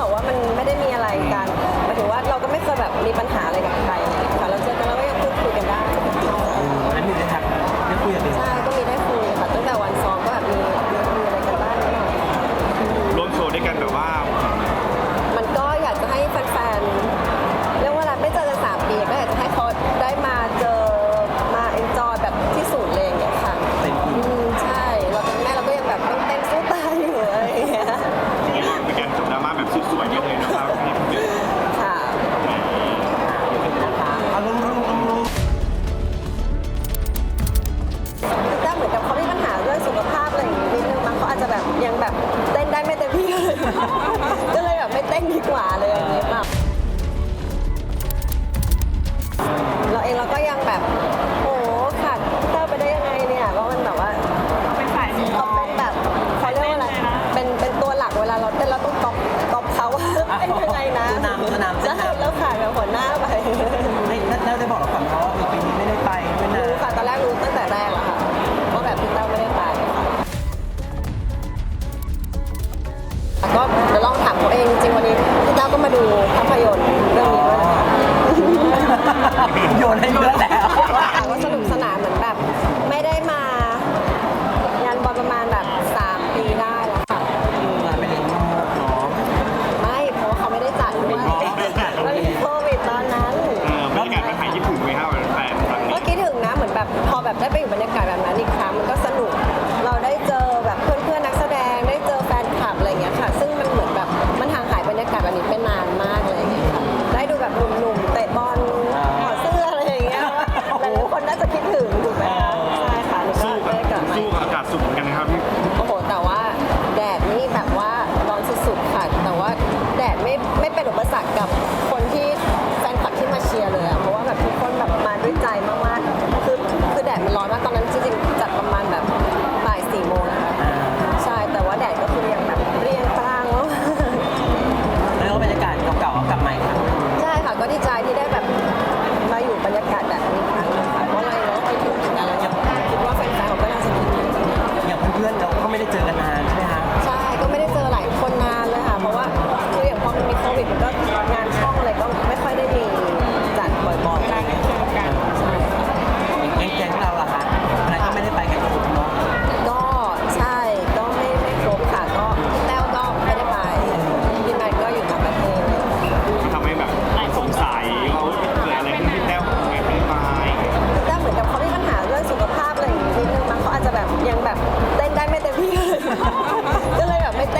บอกว่ามันไม่ได้มีอะไรกันหมายถึงว่าเราก็ไม่เคยแบบมีปัญหาอะไรกับใครูภาพยนตร์เรื่องนี้ด้วยะโยนให้เยอะแล้วว่าสนุกสนานเหมือนแบบ ไม่ได้มางานบอลประมาณแบบ 3 ปีได้แล้วค่ะ ไม่ได้อเไม่เพราะเขาไม่ได้จัดด้วยอ๋อไนโควิดตอนนั้นบรรยากาศการถ่ายญี่ปุ่นไว้ห้าวันแฟนครั้นี้ ก็คิดถึงนะเหมือนแบบพอแบบได้ไปอยู่บรรยากาศแบบนั้น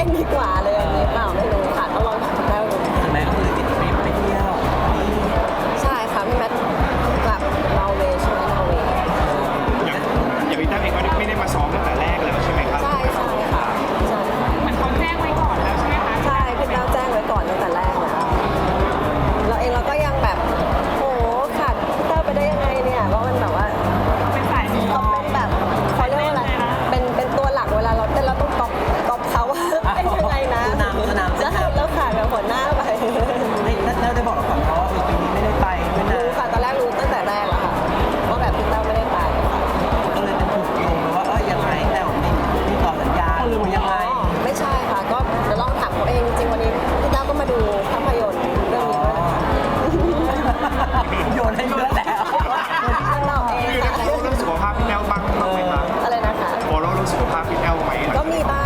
นดีกว่าาฟิตแอลไหมก็มีบ้า